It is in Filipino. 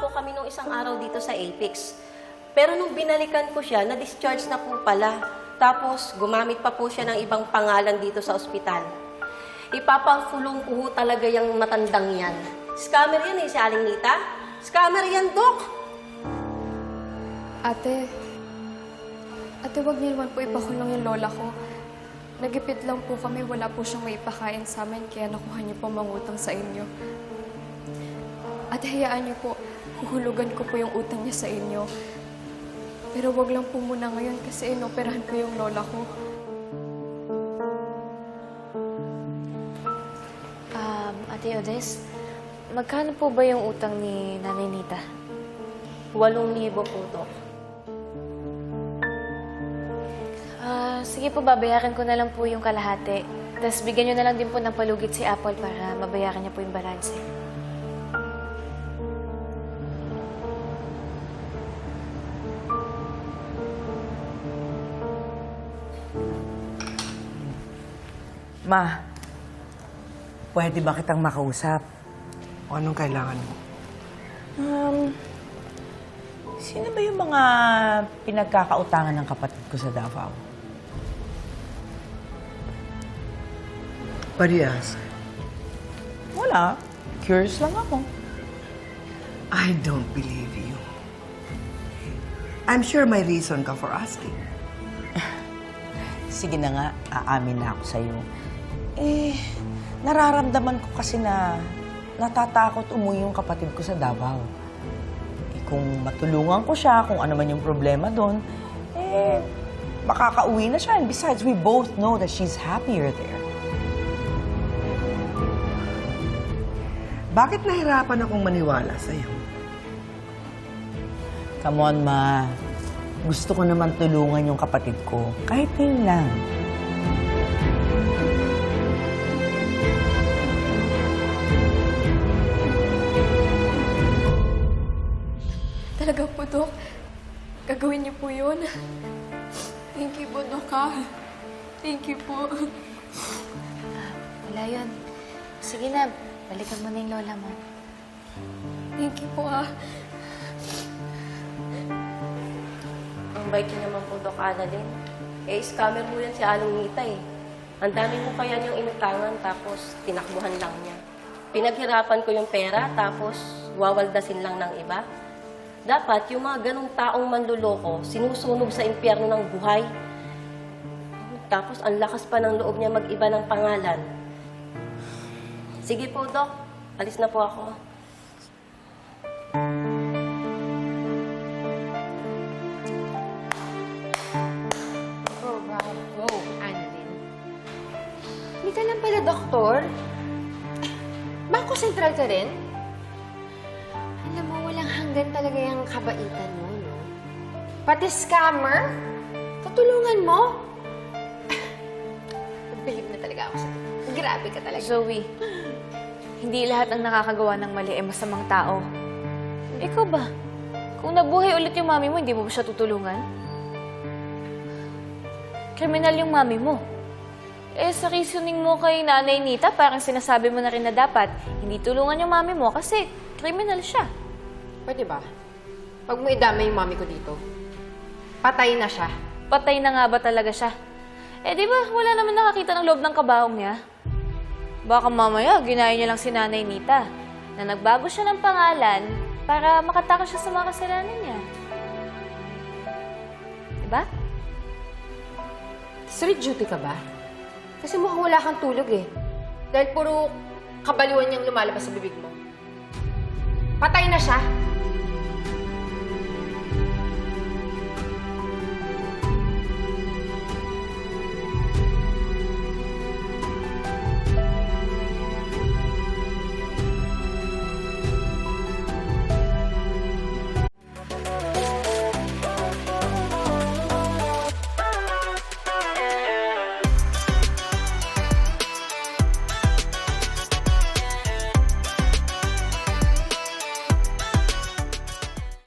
po kami nung isang araw dito sa Apex. Pero nung binalikan ko siya, na-discharge na po pala. Tapos, gumamit pa po siya ng ibang pangalan dito sa ospital. Ipapafulong ko ho talaga yung matandang yan. Scammer yan eh, si Aling Nita. Scammer yan, Dok. Ate, ate, wag niyo naman po ipakulong yung lola ko. Nagipit lang po kami, wala po siyang maipakain sa amin, kaya nakuha niyo po mangutang sa inyo. Ate, hayaan niyo po, huhulugan ko po yung utang niya sa inyo. Pero wag lang po muna ngayon kasi inoperahan po yung lola ko. Um, Ate Odes, magkano po ba yung utang ni Nanay Nita? Walong libo po, Dok. Ah, sige po, babayaran ko na lang po yung kalahati. Tapos bigyan nyo na lang din po ng palugit si Apple para mabayaran niya po yung balanse. Ma, pwede ba kitang makausap? O anong kailangan mo? Um, sino ba yung mga pinagkakautangan ng kapatid ko sa Davao? What do you ask? Wala. Curious lang ako. I don't believe you. I'm sure may reason ka for asking. Sige na nga, aamin na ako sa'yo. Eh, nararamdaman ko kasi na natatakot umuwi yung kapatid ko sa Davao. Eh, kung matulungan ko siya, kung ano man yung problema doon, eh, makakauwi na siya. And besides, we both know that she's happier there. Bakit nahirapan akong maniwala sa'yo? Come on, ma. Gusto ko naman tulungan yung kapatid ko. Kahit yun lang. Talaga po, Dok. Gagawin niyo po yun. Thank you po, Dok, ha. Thank you po. Wala yun. Sige na, balikan mo na yung lola mo. Thank you po, ha. Ang bait niyo naman po, Dok Annalyn. Eh, scammer mo yan si Aling Nita eh. Ang dami mo kaya niyang inutangan, tapos tinakbuhan lang niya. Pinaghirapan ko yung pera, tapos wawaldasin lang ng iba. Dapat, yung mga ganong taong manluloko, sinusunog sa impyerno ng buhay. Tapos, ang lakas pa ng loob niya mag-iba ng pangalan. Sige po, Dok. Alis na po ako. Oh, bravo, Annalyn. Hindi ka lang pala doktor. Bangko sentral ka rin? Alam mo, walang hanggan talaga yung kabaitan mo, no? Pati scammer, tutulungan mo. Nag-believe na talaga ako sa Grabe ka talaga. Zoe, hindi lahat ng nakakagawa ng mali ay masamang tao. Ikaw ba? Kung nabuhay ulit yung mami mo, hindi mo ba siya tutulungan? Kriminal yung mami mo. Eh, sa reasoning mo kay Nanay Nita, parang sinasabi mo na rin na dapat hindi tulungan yung mami mo kasi kriminal siya. Pwede ba? Pag mo idama yung mami ko dito, patay na siya. Patay na nga ba talaga siya? Eh, di ba, wala naman nakakita ng loob ng kabahong niya? Baka mamaya, ginaya niya lang si Nanay Nita na nagbago siya ng pangalan para makatakas siya sa mga kasalanan niya. Diba? Street duty ka ba? Kasi mukhang wala kang tulog eh. Dahil puro kabaliwan niyang lumalabas sa bibig mo. Patay na siya.